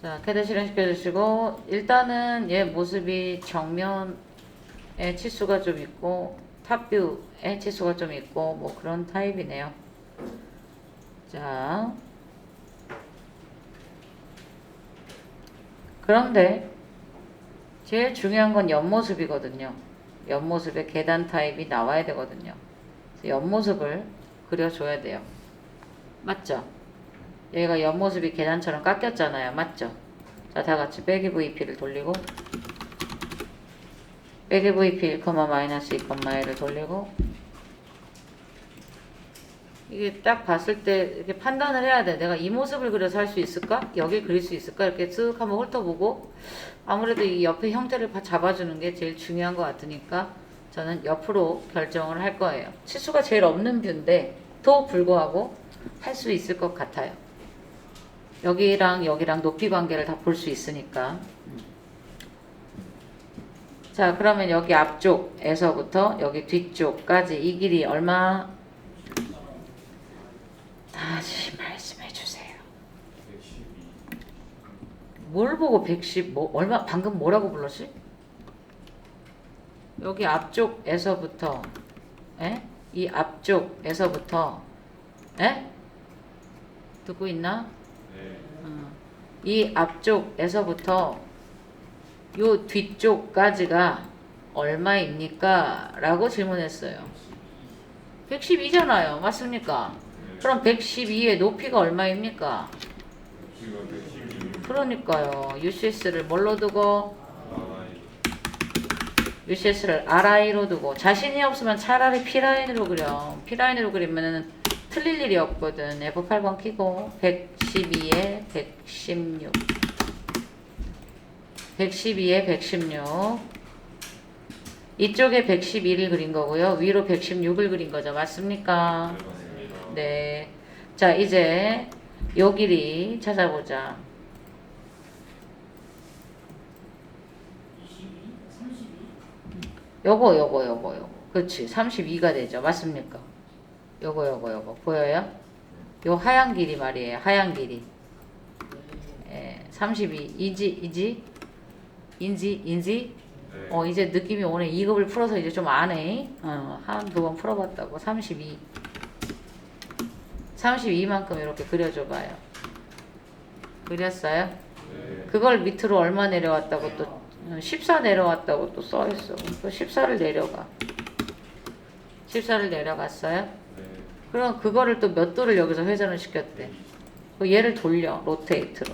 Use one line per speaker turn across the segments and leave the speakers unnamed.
자, 캐드 실행시켜 주시고 일단은 얘 모습이 정면에 치수가 좀 있고 탑뷰에 치수가 좀 있고 뭐 그런 타입이네요. 자. 그런데 제일 중요한 건 옆모습이거든요. 옆모습에 계단 타입이 나와야 되거든요. 옆모습을 그려줘야 돼요. 맞죠? 얘가 옆모습이 계단처럼 깎였잖아요. 맞죠? 자, 다 같이 빼기 VP를 돌리고 빼기 VP 1, 마이너스 2, 1을 돌리고 이게 딱 봤을 때 이렇게 판단을 해야 돼. 내가 이 모습을 그려서 할 수 있을까? 여길 그릴 수 있을까? 이렇게 쓱 한번 훑어보고 아무래도 이 옆에 형태를 봐- 잡아주는 게 제일 중요한 것 같으니까 저는 옆으로 결정을 할 거예요. 치수가 제일 없는 뷰인데도 불구하고 할 수 있을 것 같아요. 여기랑 여기랑 높이 관계를 다 볼 수 있으니까. 자, 그러면 여기 앞쪽에서부터 여기 뒤쪽까지 이 길이 얼마? 다시 말씀해 주세요.
112.
뭘 보고 110, 뭐, 얼마, 방금 뭐라고 불렀지? 여기 앞쪽에서부터, 에? 이 앞쪽에서부터, 에? 듣고 있나? 이 앞쪽에서부터 요 뒤쪽까지가 얼마입니까? 라고 질문했어요. 112잖아요. 맞습니까?
네.
그럼 112의 높이가 얼마입니까?
지금 112.
그러니까요. UCS를 뭘로 두고. UCS를 RI로 두고 자신이 없으면 차라리 P라인으로 그려. P라인으로 그리면은 틀릴 일이 없거든. F8번 키고 112에 116 112에 116 이쪽에 112를 그린 거고요. 위로 116을 그린 거죠. 맞습니까?
네, 맞습니다.
네. 자, 이제 요 길이 찾아보자.
22, 32.
요거 요거 요거 요거 그렇지 32가 되죠 맞습니까 요거 요거 요거. 보여요? 요 하얀 길이 말이에요. 하얀 길이. 예, 32 이지 이지? 인지 인지?
네.
어 이제 느낌이 오네. 2급을 풀어서 이제 좀 아네 어, 한두 번 풀어봤다고. 32 32만큼 이렇게 그려줘 봐요. 그렸어요?
네.
그걸 밑으로 얼마 내려왔다고 또14 내려왔다고 또 써있어. 또 14를 내려가. 14를 내려갔어요?
네.
그럼 그거를 또 몇 도를 여기서 회전을 시켰대. 그 얘를 돌려. 로테이트로.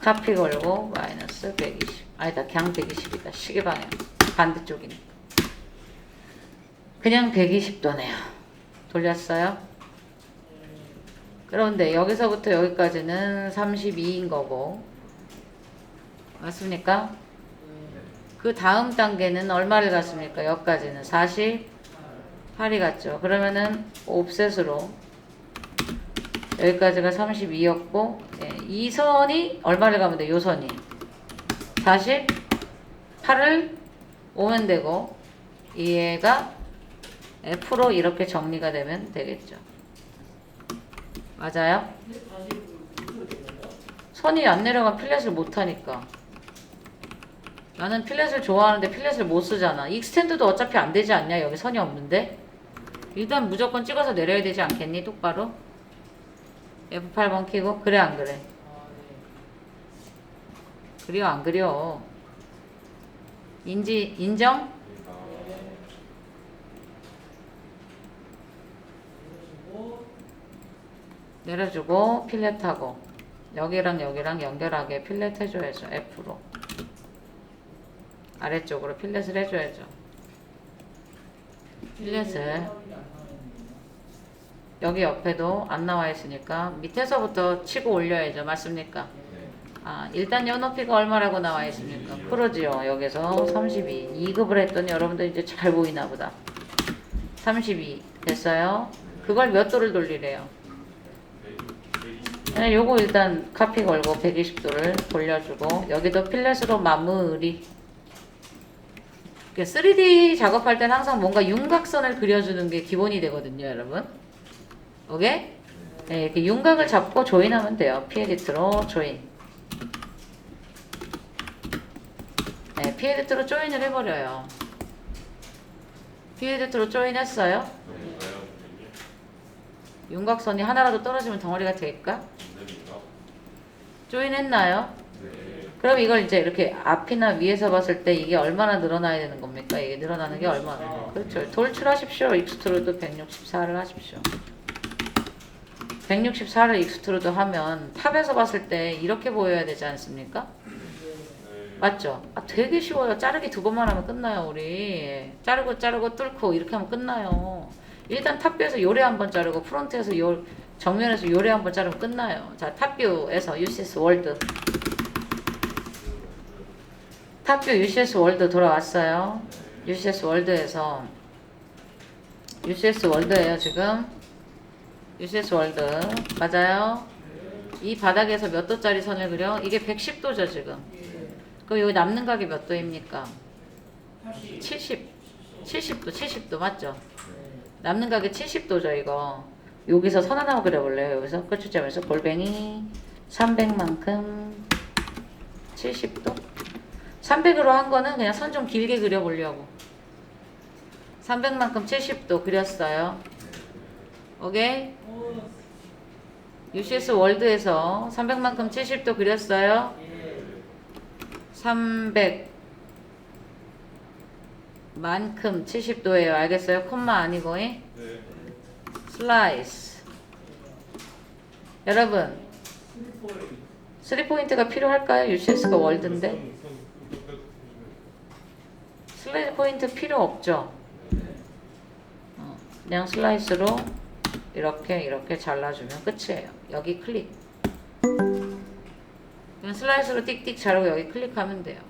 카피 걸고 마이너스 120. 아니다. 그냥 120이다. 시계 방향. 반대쪽이니까. 그냥 120도네요. 돌렸어요? 그런데 여기서부터 여기까지는 32인 거고 맞습니까? 그 다음 단계는 얼마를 갔습니까? 여기까지는 48이 갔죠. 그러면은 옵셋으로 여기까지가 32였고 이 선이 얼마를 가면 돼? 요 선이 48을 오면 되고 얘가 F로 이렇게 정리가 되면 되겠죠. 맞아요? 선이 안 내려가 필렛을 못 하니까. 나는 필렛을 좋아하는데 필렛을 못 쓰잖아. 익스텐드도 어차피 안 되지 않냐? 여기 선이 없는데. 일단 무조건 찍어서 내려야 되지 않겠니? 똑바로. F8번 키고 그래 안 그래? 그려 안 그려? 인지 인정?
내려주고
필렛하고 여기랑 여기랑 연결하게 필렛 해줘야죠. F로. 아래쪽으로 필렛을 해줘야죠.
나와있네요.
여기 옆에도 안 나와 있으니까 밑에서부터 치고 올려야죠. 맞습니까?
네.
아, 일단 연높이가 얼마라고 나와 있습니까? 그러지요. 여기서 32. 2급을 했더니 여러분들 이제 잘 보이나 보다. 32 됐어요? 그걸 몇 도를 돌리래요?
120.
네, 요거 일단 카피 걸고 120도를 돌려주고 여기도 필렛으로 마무리 그러니까 3D 작업할 때는 항상 뭔가 윤곽선을 그려주는 게 기본이 되거든요, 여러분. 오케이? 네, 이렇게 윤곽을 잡고 조인하면 돼요. 피에리트로 조인. 네, 피에리트로 조인을 해버려요. 피에리트로 조인했어요? 윤곽선이 하나라도 떨어지면 덩어리가 될까?
네, 네.
조인했나요?
네.
그럼 이걸 이제 이렇게 앞이나 위에서 봤을 때 이게 얼마나 늘어나야 되는 겁니까? 이게 늘어나는 게 얼마나? 그렇죠. 돌출하십시오. 익스트루드 164를 하십시오. 164를 익스트루드 하면 탑에서 봤을 때 이렇게 보여야 되지 않습니까?
네.
맞죠? 아, 되게 쉬워요. 자르기 두 번만 하면 끝나요, 우리. 자르고 자르고 뚫고 이렇게 하면 끝나요. 일단 탑뷰에서 요래 한 번 자르고 프론트에서 요 정면에서 요래 한 번 자르면 끝나요. 자, 탑뷰에서 UCS 월드. 탑뷰 UCS 월드 돌아왔어요. UCS 월드에서 UCS 월드예요, 지금. UCS 월드. 맞아요? 이 바닥에서 몇 도짜리 선을 그려? 이게 110도죠, 지금. 그럼 여기 남는 각이 몇 도입니까?
80.
70. 70도, 70도 맞죠? 남는 각이 70도죠, 이거. 여기서 선 하나 그려볼래요? 여기서 끝주점에서 골뱅이 300만큼 70도? 300으로 한 거는 그냥 선 좀 길게 그려보려고. 300만큼 70도 그렸어요. 오케이? UCS 월드에서 300만큼 70도 그렸어요. 300 만큼 70도예요. 알겠어요? 콤마 아니고 잉?
네.
슬라이스. 여러분, 3포인트가 필요할까요? UCS가 월드인데. 슬라이스 포인트 필요 없죠? 어, 그냥 슬라이스로 이렇게 이렇게 잘라주면 끝이에요. 여기 클릭. 그냥 슬라이스로 띡띡 자르고 여기 클릭하면 돼요.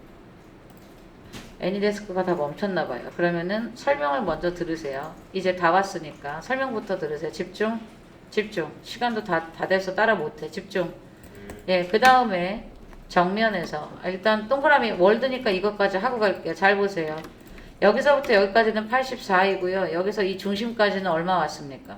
애니데스크가 다 멈췄나 봐요. 그러면은 설명을 먼저 들으세요. 이제 다 왔으니까 설명부터 들으세요. 집중, 집중. 시간도 다, 다 돼서 따라 못해. 집중. 예, 그 다음에 정면에서 아, 일단 동그라미 월드니까 이것까지 하고 갈게요. 잘 보세요. 여기서부터 여기까지는 84이고요. 여기서 이 중심까지는 얼마 왔습니까?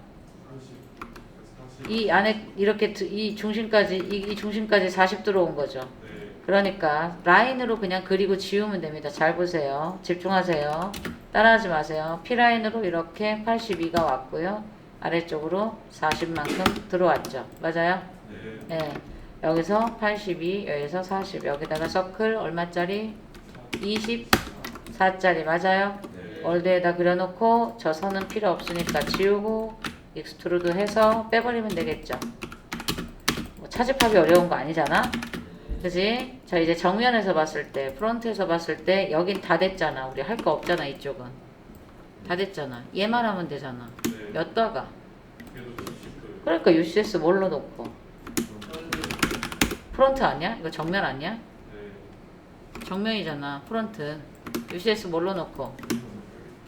이 안에 이렇게 드- 이 중심까지 이, 이 중심까지 40 들어온 거죠.
네.
그러니까 라인으로 그냥 그리고 지우면 됩니다. 잘 보세요. 집중하세요. 따라하지 마세요. P 라인으로 이렇게 82가 왔고요. 아래쪽으로 40만큼 들어왔죠. 맞아요?
네.
네. 여기서 82, 여기서 40. 여기다가 서클 얼마짜리? 24짜리 맞아요?
네.
월드에다 그려놓고 저 선은 필요 없으니까 지우고 익스트루드 해서 빼버리면 되겠죠. 뭐 차집하기 어려운 거 아니잖아. 그지? 자 이제 정면에서 봤을 때 프론트에서 봤을 때 여긴 다 됐잖아. 우리 할 거 없잖아 이쪽은. 다 됐잖아. 얘만 하면 되잖아.
네.
몇 다가?
그래도 70도.
그러니까 UCS 뭘로 놓고? 프론트 아니야? 이거 정면 아니야?
네.
정면이잖아. 프론트. UCS 뭘로 놓고?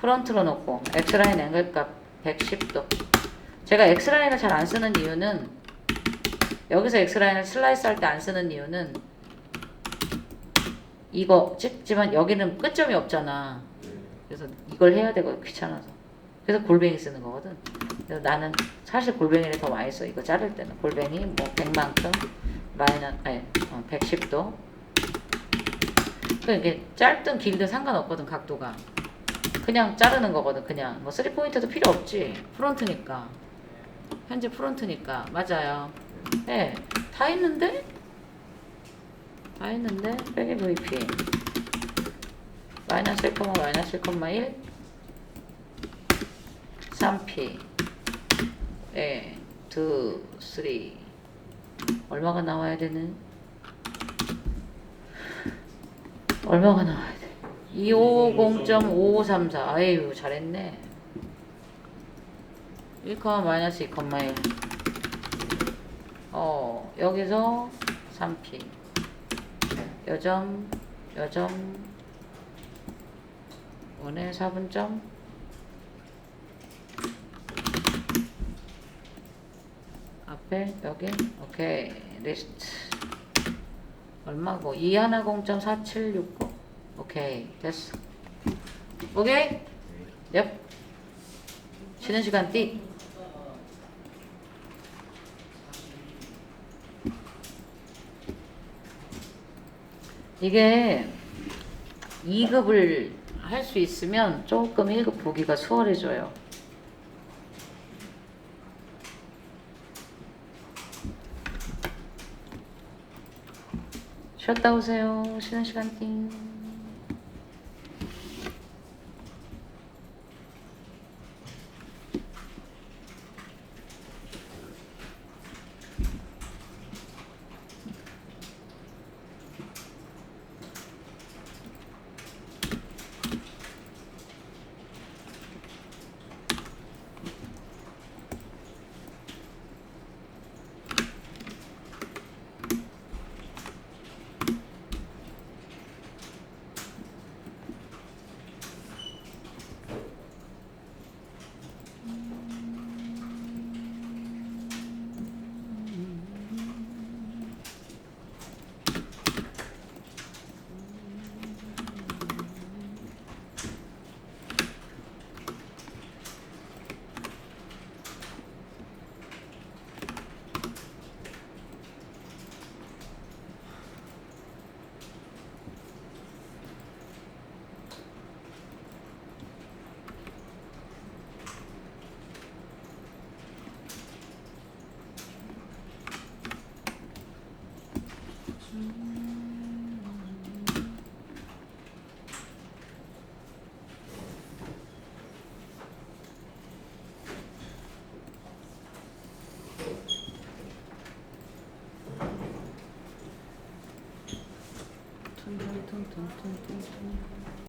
프론트로 놓고 X라인 앵글값 110도. 제가 X라인을 잘 안 쓰는 이유는 여기서 X라인을 슬라이스 할 때 안 쓰는 이유는 이거 찍지만 여기는 끝점이 없잖아. 그래서 이걸 해야 되고 귀찮아서. 그래서 골뱅이 쓰는 거거든. 그래서 나는 사실 골뱅이를 더 많이 써. 이거 자를 때는 골뱅이 뭐 100만큼 마이너 아니 어, 110도. 그 이게 짧든 길든 상관없거든 각도가. 그냥 자르는 거거든 그냥. 뭐 3포인트도 필요 없지. 프론트니까. 현재 프론트니까. 맞아요. 예다 있는데? 다 있는데? 빼기 VP 마이너스 1, 마이너스 1,1 3P 예, 2, 3 얼마가 나와야 되는? 얼마가 나와야 돼? 250.5534 아유 잘했네. 1, 마이너스 2,1 어, 여기서 3P 여점 여점. 원의 4분점 앞에 여기? 오케이 리스트. 얼마고? 210.4769 오케이 됐어. 오케이? 엽 쉬는 시간 띠. 이게 2급을 할 수 있으면 조금 1급 보기가 수월해져요. 쉬었다 오세요. 쉬는 시간 띵. tum, tum,